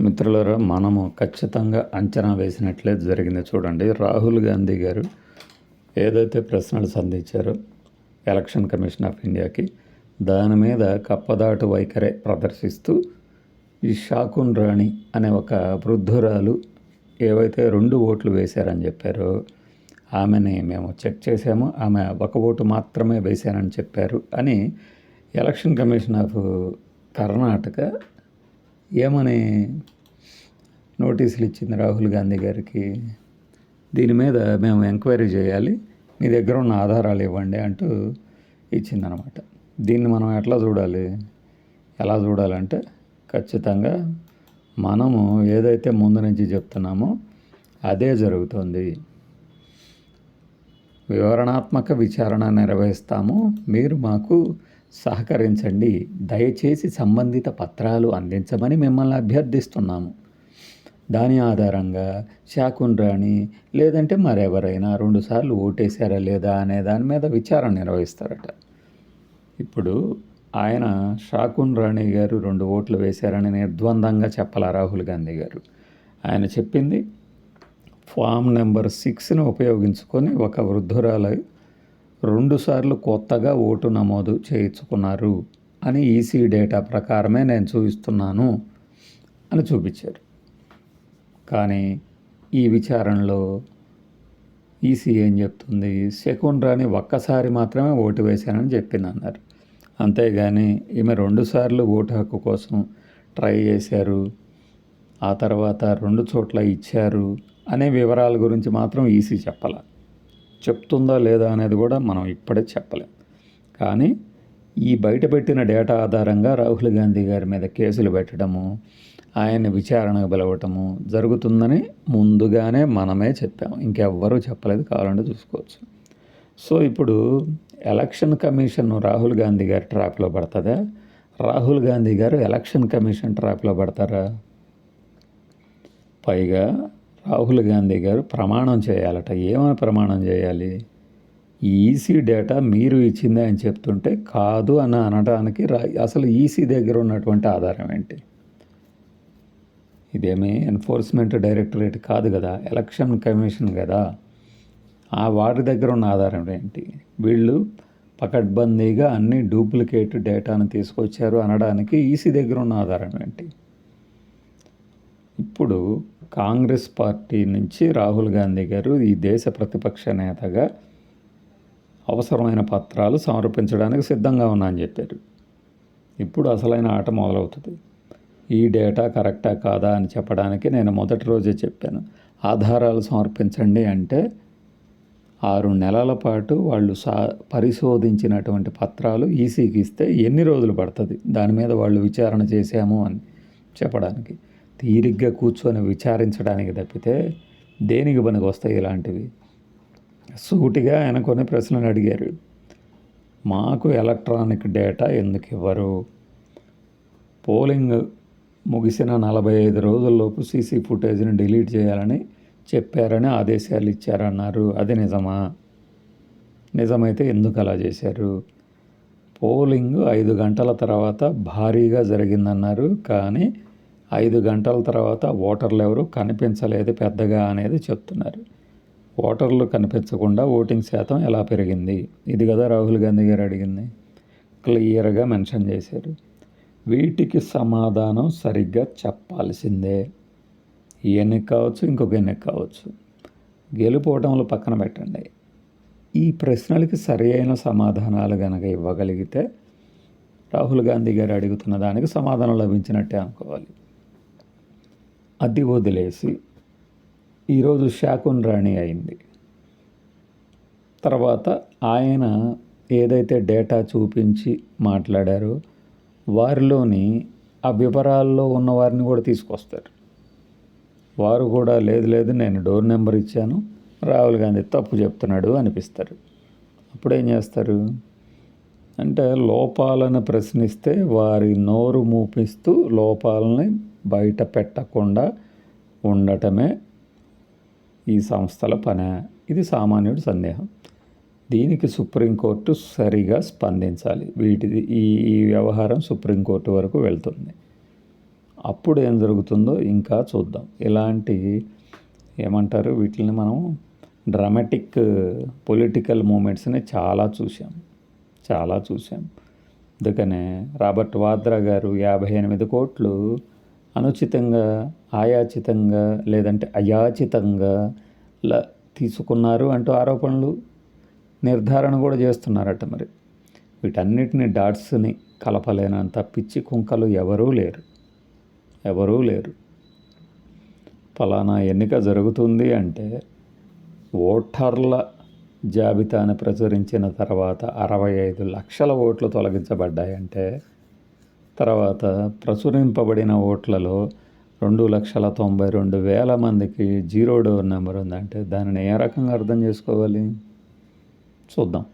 మిత్రులరా మనము ఖచ్చితంగా అంచనా వేసినట్లే జరిగింది చూడండి. రాహుల్ గాంధీ గారు ఏదైతే ప్రశ్నలు సంధించారో ఎలక్షన్ కమిషన్ ఆఫ్ ఇండియాకి దాని మీద కప్పదాటు వైఖరే ప్రదర్శిస్తూ ఈ షాకున్ రాణి అనే ఒక వృద్ధురాలు ఏవైతే రెండు ఓట్లు వేశారని చెప్పారో ఆమెని మేము చెక్ చేసాము ఆమె ఒక ఓటు మాత్రమే వేశానని చెప్పారు అని ఎలక్షన్ కమిషన్ ఆఫ్ కర్ణాటక ఏమని నోటీసులు ఇచ్చింది రాహుల్ గాంధీ గారికి? దీని మీద మేము ఎంక్వైరీ చేయాలి మీ దగ్గర ఉన్న ఆధారాలు ఇవ్వండి అంటూ ఇచ్చిందనమాట. దీన్ని మనం ఎట్లా చూడాలి? ఎలా చూడాలంటే ఖచ్చితంగా మనము ఏదైతే ముందు నుంచి చెప్తున్నామో అదే జరుగుతుంది. వివరణాత్మక విచారణ నిర్వహిస్తాము. మీరు మాకు సహకరించండి. దయచేసి సంబంధిత పత్రాలు అందించమని మిమ్మల్ని అభ్యర్థిస్తున్నాము. దాని ఆధారంగా శాకున్ రాణి లేదంటే మరెవరైనా రెండుసార్లు ఓటేశారా లేదా అనే దాని మీద విచారణ నిర్వహిస్తారట. ఇప్పుడు ఆయన షాకున్ రాణి గారు రెండు ఓట్లు వేశారని నిర్ద్వందంగా చెప్పాల రాహుల్ గాంధీ గారు. ఆయన చెప్పింది ఫామ్ నెంబర్ సిక్స్ని ఉపయోగించుకొని ఒక వృద్ధురాలు రెండుసార్లు కొత్తగా ఓటు నమోదు చేయించుకున్నారు అని ఈసీ డేటా ప్రకారమే నేను చూపిస్తున్నాను అని చూపించారు. కానీ ఈ విచారణలో ఈసీ ఏం చెప్తుంది? సెకండ్ రాని ఒక్కసారి మాత్రమే ఓటు వేశానని చెప్పింది అన్నారు అంతేగాని ఈమె రెండుసార్లు ఓటు హక్కు కోసం ట్రై చేశారు. ఆ తర్వాత రెండు చోట్ల ఇచ్చారు అనే వివరాల గురించి మాత్రం ఈసీ చెప్పాల. చెప్తుందా లేదా అనేది కూడా మనం ఇప్పుడే చెప్పలేం. కానీ ఈ బయటపెట్టిన డేటా ఆధారంగా రాహుల్ గాంధీ గారి మీద కేసులు పెట్టడము ఆయన్ని విచారణకు పిలవటము జరుగుతుందని ముందుగానే మనమే చెప్పాము ఇంకెవ్వరూ చెప్పలేదు కావాలంటే చూసుకోవచ్చు. సో ఇప్పుడు ఎలక్షన్ కమిషన్ రాహుల్ గాంధీ గారి ట్రాప్లో పడుతుందా? రాహుల్ గాంధీ గారు ఎలక్షన్ కమిషన్ ట్రాప్లో పడతారా? పైగా రాహుల్ గాంధీ గారు ప్రమాణం చేయాలట. ఏమని ప్రమాణం చేయాలి? ఈ ఈసీ డేటా మీరు ఇచ్చిందే అని చెప్తుంటే కాదు అని అనడానికి అసలు ఈసీ దగ్గర ఉన్నటువంటి ఆధారం ఏంటి? ఇదేమీ ఎన్ఫోర్స్మెంట్ డైరెక్టరేట్ కాదు కదా ఎలక్షన్ కమిషన్ కదా. ఆ వారి దగ్గర ఉన్న ఆధారం ఏంటి? వీళ్ళు పకడ్బందీగా అన్ని డూప్లికేట్ డేటాను తీసుకొచ్చారు అనడానికి ఈసీ దగ్గర ఉన్న ఆధారం ఏంటి? ఇప్పుడు కాంగ్రెస్ పార్టీ నుంచి రాహుల్ గాంధీ గారు ఈ దేశ ప్రతిపక్ష నేతగా అవసరమైన పత్రాలు సమర్పించడానికి సిద్ధంగా ఉన్నా అని చెప్పారు. ఇప్పుడు అసలైన ఆట మొదలవుతుంది. ఈ డేటా కరెక్టా కాదా అని చెప్పడానికి నేను మొదటి రోజే చెప్పాను. ఆధారాలు సమర్పించండి అంటే ఆరు నెలల పాటు వాళ్ళు సా పరిశోధించినటువంటి పత్రాలు ఈసీకి ఇస్తే ఎన్ని రోజులు పడుతుంది? దాని మీద వాళ్ళు విచారణ చేశాము అని చెప్పడానికి. తీరిగ్గా కూర్చొని విచారించడానికి తప్పితే దేనికి పనికి వస్తాయి ఇలాంటివి? సూటిగా ఆయన కొన్ని ప్రశ్నలు అడిగారు. మాకు ఎలక్ట్రానిక్ డేటా ఎందుకు ఇవ్వరు? పోలింగ్ ముగిసిన నలభై ఐదు రోజుల్లోపు సీసీ ఫుటేజ్ని డిలీట్ చేయాలని చెప్పారని ఆదేశాలు ఇచ్చారన్నారు. అది నిజమా? నిజమైతే ఎందుకు అలా చేశారు? పోలింగ్ ఐదు గంటల తర్వాత భారీగా జరిగిందన్నారు. కానీ ఐదు గంటల తర్వాత ఓటర్లు ఎవరు కనిపించలేదు పెద్దగా అనేది చెప్తున్నారు. ఓటర్లు కనిపించకుండా ఓటింగ్ శాతం ఎలా పెరిగింది? ఇది కదా రాహుల్ గాంధీ గారు అడిగింది. క్లియర్గా మెన్షన్ చేశారు. వీటికి సమాధానం సరిగ్గా చెప్పాల్సిందే. ఈ ఎన్నిక కావచ్చు ఇంకొక ఎన్నిక కావచ్చు. గెలుపోవటంలో పక్కన పెట్టండి. ఈ ప్రశ్నలకి సరి అయిన సమాధానాలు కనుక ఇవ్వగలిగితే రాహుల్ గాంధీ గారు అడుగుతున్న దానికి సమాధానం లభించినట్టే అనుకోవాలి. అది వదిలేసి ఈరోజు శాకున్ రాణి అయింది. తర్వాత ఆయన ఏదైతే డేటా చూపించి మాట్లాడారో వారిలోని ఆ వివరాల్లో ఉన్న వారిని కూడా తీసుకొస్తారు. వారు కూడా లేదు లేదు నేను డోర్ నెంబర్ ఇచ్చాను రాహుల్ గాంధీ తప్పు చెప్తున్నాడు అనిపిస్తారు. అప్పుడు ఏం చేస్తారు? అంటే లోపాలను ప్రశ్నిస్తే వారి నోరు మూపిస్తూ లోపాలని బయట పెట్టకుండా ఉండటమే ఈ సంస్థల పని. ఇది సామాన్యుడి సందేహం. దీనికి సుప్రీంకోర్టు సరిగా స్పందించాలి. వీటిది ఈ ఈ వ్యవహారం సుప్రీంకోర్టు వరకు వెళ్తుంది. అప్పుడు ఏం జరుగుతుందో ఇంకా చూద్దాం. ఇలాంటి ఏమంటారు? వీటిని మనం డ్రామాటిక్ పొలిటికల్ మూమెంట్స్ని చాలా చూసాం చాలా చూసాం అందుకనే రాబర్ట్ వాద్రా గారు యాభై ఎనిమిది కోట్లు అనుచితంగా ఆయాచితంగా లేదంటే అయాచితంగా ల తీసుకున్నారు అంటూ ఆరోపణలు నిర్ధారణ కూడా చేస్తున్నారట మరి. వీటన్నిటిని డాట్స్ని కలపలేనంత పిచ్చి కుంకలు ఎవరూ లేరు. ఎవరూ లేరు. ఫలానా ఎన్నిక జరుగుతుంది అంటే ఓటర్ల జాబితాను ప్రచురించిన తర్వాత అరవై ఐదు లక్షల ఓట్లు తొలగించబడ్డాయంటే తర్వాత ప్రచురింపబడిన ఓట్లలో రెండు లక్షల తొంభై రెండు వేల మందికి జీరో డోర్ నెంబర్ ఉందంటే దానిని ఏ రకంగా అర్థం చేసుకోవాలి? చూద్దాం.